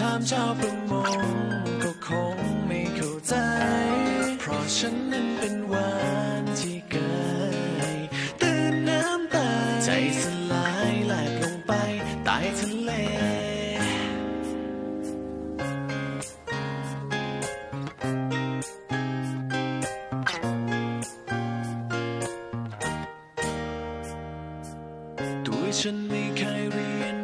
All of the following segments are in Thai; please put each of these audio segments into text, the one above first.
ถามชาวประมงก็คงไม่เข้าใจ เพราะฉันนั้นเป็นวานที่เกิยตื่นน้ำตาใจสลายแหลกลงไปตายทะเลตัวฉันไม่เคยเรียน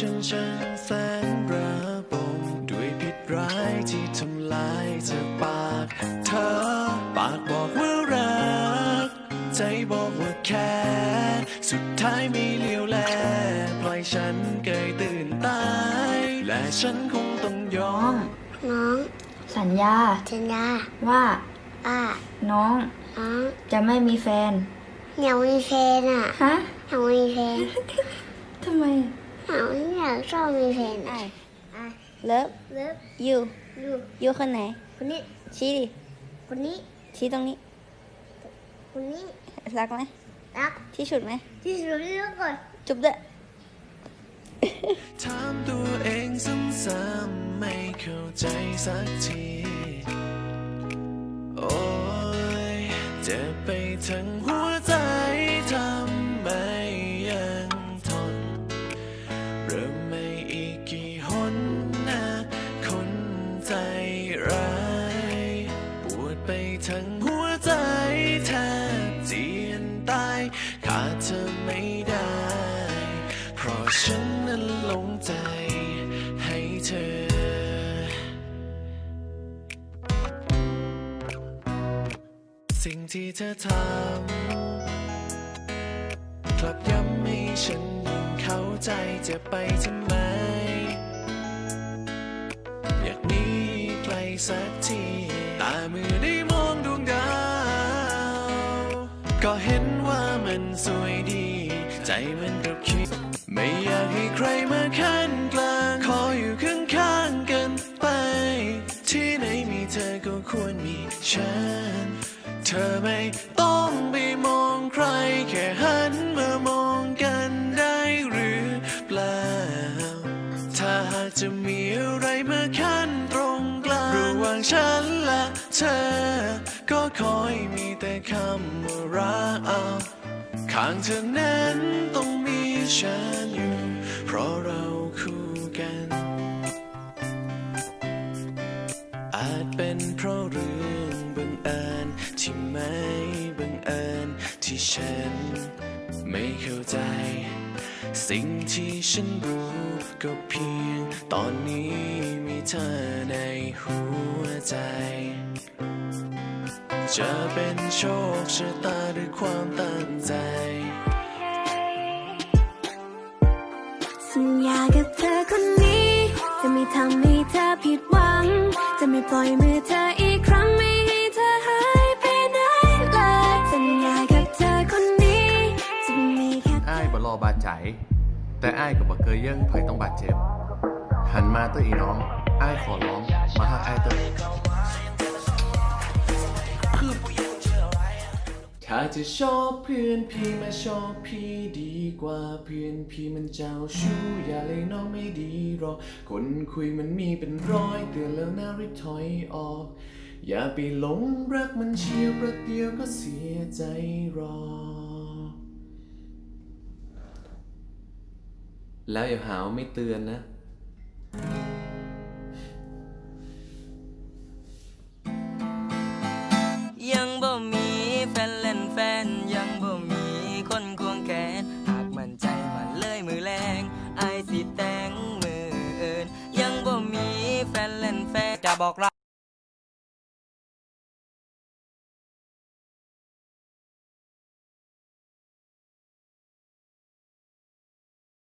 ฉันช่างแสนระบมด้วยพิษร้ายที่ทำลายจากปากเธอ ปากบอกว่ารัก ใจบอกว่าแค่สุดท้ายไม่เลี้ยวแลปล่อยฉันเกยตื่นตาย และฉันคงต้องยอน้อง ม น้องสัญญาสัญญาว่าอ่าน้องน้องจะไม่มีแฟน อยากมีแฟนอะฮะอยากมีแฟนทำไม อยากอยากชอบมีแฟนอะอะเลิฟเลิฟยูยูยูคนไหน คนนี้ ชี้ดิ คนนี้ ชี้ตรงนี้ คนนี้ รักไหมรัก ที่สุดไหม ที่สุดเลือกก่อนจุ๊บเด้อถามตัวเองซ้ำๆไม่เข้าใจสักที โอ้ยเจ็บไปทั้งหัวใจ สิ่งที่เธอทำกลับย้ำให้ฉันยิ่งเข้าใจจ็บไปทำไม อยากหนีไกลสักทีตามือได้มองดวงดาว ก็เห็นว่ามันสวยดี ใจมันกับคิด ไม่อยากให้ใครมาขั้นกลาง ขออยู่ข้างๆกันไป ที่ไหนมีเธอก็ควรมีฉัน อไม่ต้องไปมองใคร แค่หันมามองกันได้หรือเปล่า ถ้าหากจะมีอะไรมาขั้นตรงกลางระหว่างฉันและเธอ ก็ขอให้มีแต่คำว่ารักเอาข้างเธอนั้นต้องมีฉันอยู่ เพราะเราคู่กัน อาจเป็นเพราะเรื่อง บังเอิญที่ไม่บังเอิญที่ฉันไม่เข้าใจ สิ่งที่ฉันรู้ก็เพียงตอนนี้มีเธอในหัวใจ จะเป็นโชคชะตาหรือความตั้งใจ สัญญากับเธอคนนี้ จะไม่ทำให้เธอผิดหวัง จะไม่ปล่อยมือเธอ อบาดใจ แต่อ้ายก็บ่เคยเยิ่งเผยต้องบาดเจ็บ หันมาเตออีน้อง อ้ายขอร้อง มาหักอ้ายเตอถ้าจะชอบเพื่อนพี่มาชอบพี่ดีกว่าเพื่อนพี่มันเจ้าชู้อย่าเลยน้องไม่ดีหรอกคนคุยมันมีเป็นร้อยเตือนแล้วน่าริถอยออก อย่าไปหลงรักมันเชียวประเดียวก็เสียใจรอก แล้วอย่าหาว่าไม่เตือนนะ ยังบ่มีแฟนเล่นแฟน ยังบ่มีคนควงแขน หากมันใจมันเลยมือแรงไอายสิแต่งมือเอินยังบ่มีแฟนเล่นแฟนจะบอกรัก